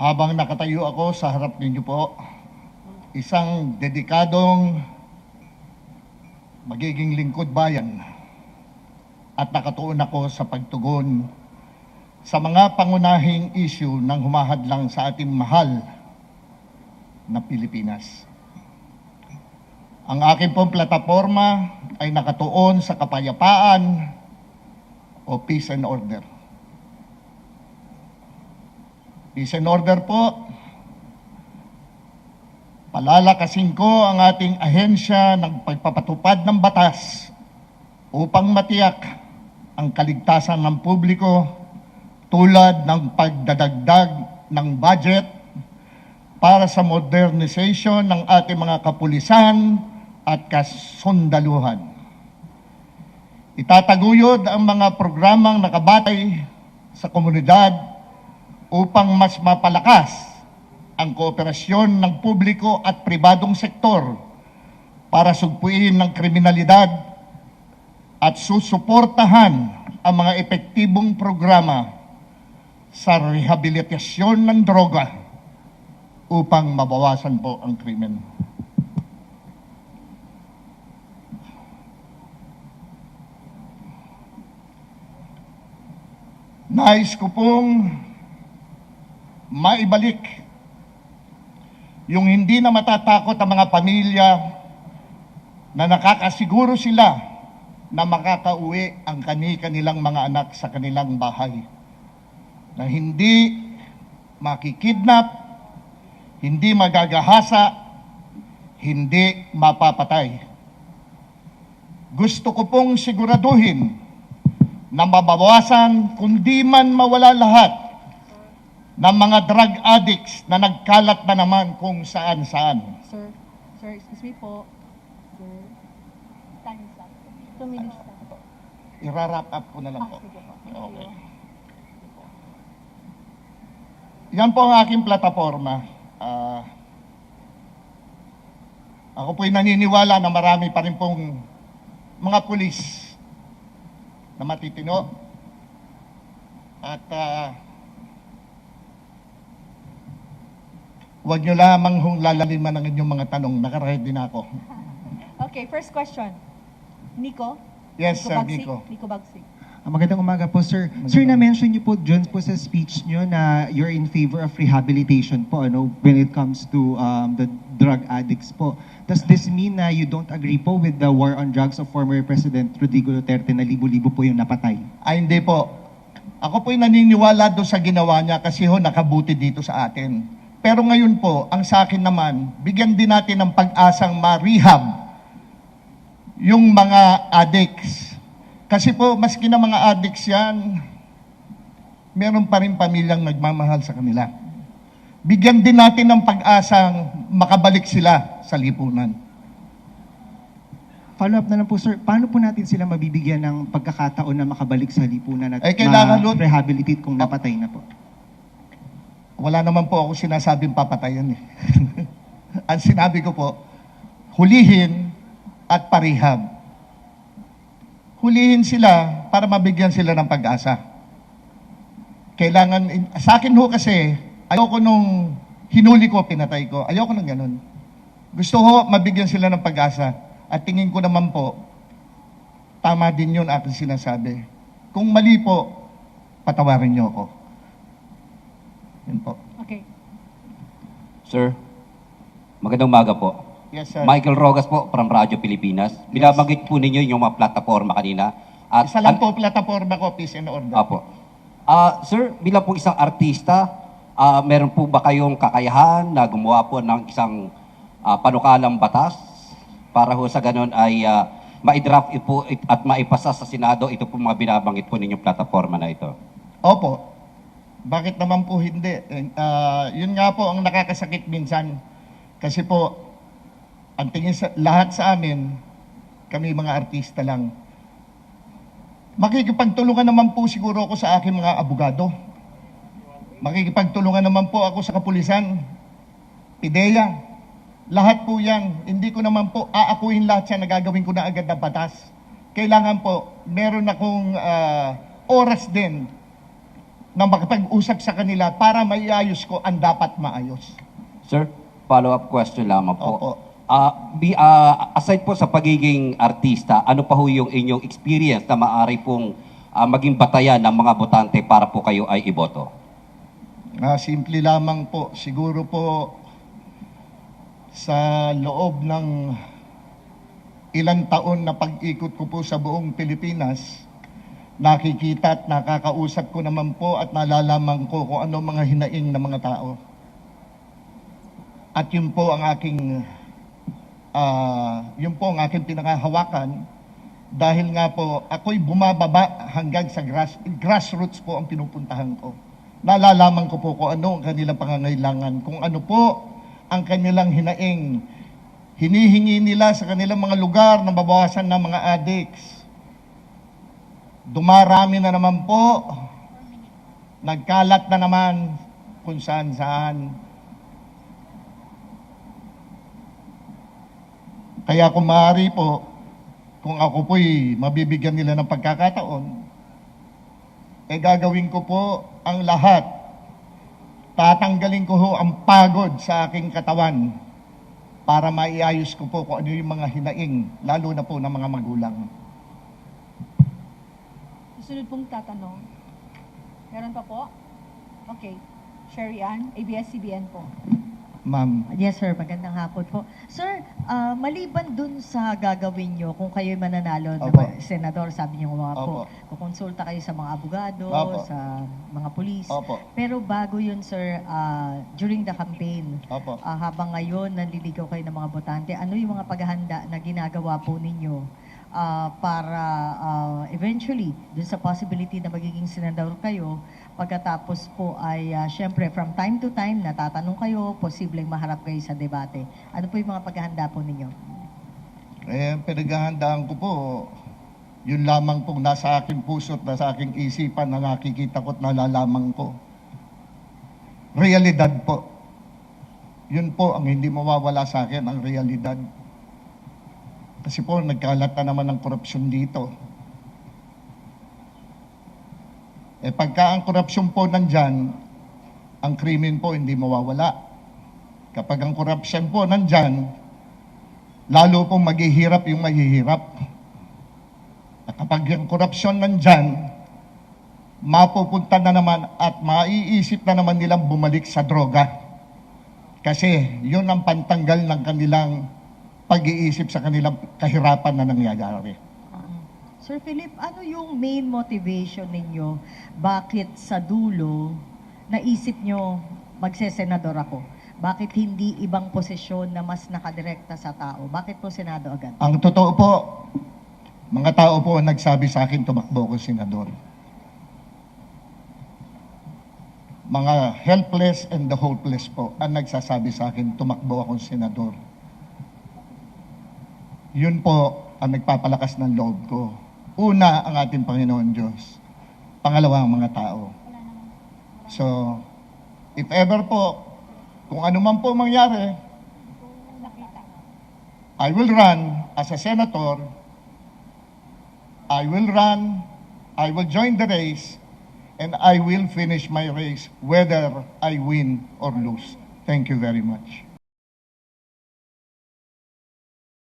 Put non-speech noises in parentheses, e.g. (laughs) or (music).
Habang nakatayo ako sa harap ninyo po, isang dedikadong magiging lingkod bayan at nakatuon ako sa pagtugon sa mga pangunahing issue ng humahadlang sa ating mahal na Pilipinas. Ang aking pong plataforma ay nakatuon sa kapayapaan o peace and order. Peace and order po, palalakasin ko ang ating ahensya ng pagpapatupad ng batas upang matiyak ang kaligtasan ng publiko tulad ng pagdadagdag ng budget para sa modernization ng ating mga kapulisan at kasundaluhan. Itataguyod ang mga programang nakabatay sa komunidad upang mas mapalakas ang kooperasyon ng publiko at pribadong sektor para sugpuin ng kriminalidad at susuportahan ang mga epektibong programa sa rehabilitasyon ng droga upang mabawasan po ang krimen. Nais ko pong maibalik yung hindi na matatakot ang mga pamilya na nakakasiguro sila na makakauwi ang kani-kanilang mga anak sa kanilang bahay. Na hindi makikidnap, hindi magagahasa, hindi mapapatay. Gusto ko pong siguraduhin na mabawasan kundi man mawala lahat ng mga drug addicts na nagkalat na naman kung saan-saan. Sir, sir, excuse me po. Sir, time is up. Two minutes na. I-wrap up ko na lang Ah, po. sige po. Thank Okay. you. Yan po ang aking plataforma. Ah, ako po'y naniniwala na marami pa rin pong mga pulis na matitino. At ah, huwag nyo lamang hong lalaliman ang inyong mga tanong. Nakaready na ako. Okay, first question. Nico? Yes, sir, Bagsik? Nico. Nico Bagsik. Ah, Magandang umaga po, sir. Sir, na-mention niyo po dyan po sa speech niyo na you're in favor of rehabilitation po, ano, when it comes to um, the drug addicts po. Does this mean na you don't agree po with the war on drugs of former President Rodrigo Duterte na libo-libo po yung napatay? Ay, hindi po. Ako po'y naniniwala doon sa ginawa niya kasi ho nakabuti dito sa atin. Pero ngayon po, ang sa akin naman, bigyan din natin ng pag-asang ma-rehab yung mga addicts. Kasi po, maski na mga addicts yan, meron pa rin pamilyang nagmamahal sa kanila. Bigyan din natin ng pag-asang makabalik sila sa lipunan. Follow-up na lang po, sir. Paano po natin sila mabibigyan ng pagkakataon na makabalik sa lipunan at Eh, kailangan nun- rehabilitate kung napatay na po? Wala naman po ako sinasabing papatayan eh. (laughs) Ang sinabi ko po, hulihin at parihab. Hulihin sila para mabigyan sila ng pag-asa. Kailangan, sa akin ho kasi, ayoko nung hinuli ko, pinatay ko. Ayoko nang ganun. Gusto ho, mabigyan sila ng pag-asa. At tingin ko naman po, tama din yun aking sinasabi. Kung mali po, patawarin niyo ako. Yun po. Okay. Sir, magandang umaga po. Yes, sir. Michael Rogas po from Radyo Pilipinas. Binabanggit po ninyo yung mga plataforma kanina. At, Isa lang po plataforma ko, Peace and Order. Apo. Ah, sir, bilang po isang artista, ah, meron po ba kayong kakayahan na gumawa po ng isang ah, panukalang batas para ho sa ganun ay ah, ma-draft po it- at maipasa sa Senado ito po mga binabanggit po ninyong plataforma na ito? Opo. Bakit naman po hindi? Ah, yun nga po ang nakakasakit minsan. Kasi po, ang tingin sa lahat sa amin, kami mga artista lang. Makikipagtulungan naman po siguro ako sa aking mga abogado. Makikipagtulungan naman po ako sa kapulisan, PIDEA. Lahat po yan. Hindi ko naman po aakuin lahat yan na gagawin ko na agad na batas. Kailangan po, meron akong ah, oras din na makipag-usap sa kanila para maiayos ko ang dapat maayos. Sir, follow-up question lamang po. Opo. Ah, bi, ah, aside po sa pagiging artista, ano pa ho yung inyong experience na maaari pong ah, maging batayan ng mga botante para po kayo ay iboto? Ah, simple lamang po, siguro po sa loob ng ilang taon na pag-ikot ko po sa buong Pilipinas, nakikita at nakakausap ko naman po at nalalaman ko kung ano mga hinaing ng mga tao. At yun po ang aking ah, yun po ang aking pinakahawakan dahil nga po ako'y bumababa hanggang sa grass, grassroots po ang pinupuntahan ko. Nalalaman ko po kung ano ang kanilang pangangailangan, kung ano po ang kanilang hinaing. Hinihingi nila sa kanilang mga lugar na mabawasan ng mga addicts. Dumarami na naman po, nagkalat na naman kung saan saan. Kaya kung maaari po, kung ako po'y mabibigyan nila ng pagkakataon, eh gagawin ko po ang lahat. Tatanggalin ko ho ang pagod sa aking katawan para maiayos ko po kung ano yung mga hinaing, lalo na po ng mga magulang. Susunod pong tatanong. Meron pa po? Okay. Sherry Ann, ABS-CBN po. Ma'am, Yes, sir. Magandang hapon po. Sir, ah, maliban dun sa gagawin nyo, kung kayo'y mananalo na Opo. ma- senador, sabi niyo nga po, Opo. kukonsulta kayo sa mga abogado, Opo. sa mga pulis. Opo. Pero bago yun, sir, ah, during the campaign, Opo. ah, habang ngayon nanliligaw kayo ng mga botante, ano yung mga paghahanda na ginagawa po ninyo ah, para ah, eventually, dun sa possibility na magiging senador kayo, pagkatapos po ay, ah, syempre, from time to time, natatanong kayo, posibleng maharap kayo sa debate. Ano po yung mga paghahanda po ninyo? eh, pinaghahandaan ko po, yun lamang pong nasa aking puso at nasa aking isipan na nakikita ko at nalalaman ko. Realidad po. Yun po ang hindi mawawala sa akin, ang realidad. Kasi po, nagkalat na naman ng korupsyon dito. Eh pagka ang korupsyon po nandyan, ang krimen po hindi mawawala. Kapag ang korupsyon po nandyan, lalo pong maghihirap yung mahihirap. At kapag yung korupsyon nandyan, mapupunta na naman at maiisip na naman nilang bumalik sa droga. Kasi yun ang pantanggal ng kanilang pag-iisip sa kanilang kahirapan na nangyayari. Sir Philip, ano yung main motivation ninyo? Bakit sa dulo, naisip nyo magsesenador ako? Bakit hindi ibang posisyon na mas nakadirekta sa tao? Bakit po Senado agad? Ang totoo po, mga tao po ang nagsabi sa akin tumakbo ko senador. Mga helpless and the hopeless po ang nagsasabi sa akin tumakbo akong senador. Yun po ang nagpapalakas ng loob ko. Una, ang ating Panginoon Diyos. Pangalawa, ang mga tao. So, if ever po, kung ano man po mangyari, I will run as a senator. I will run, I will join the race, and I will finish my race whether I win or lose. Thank you very much.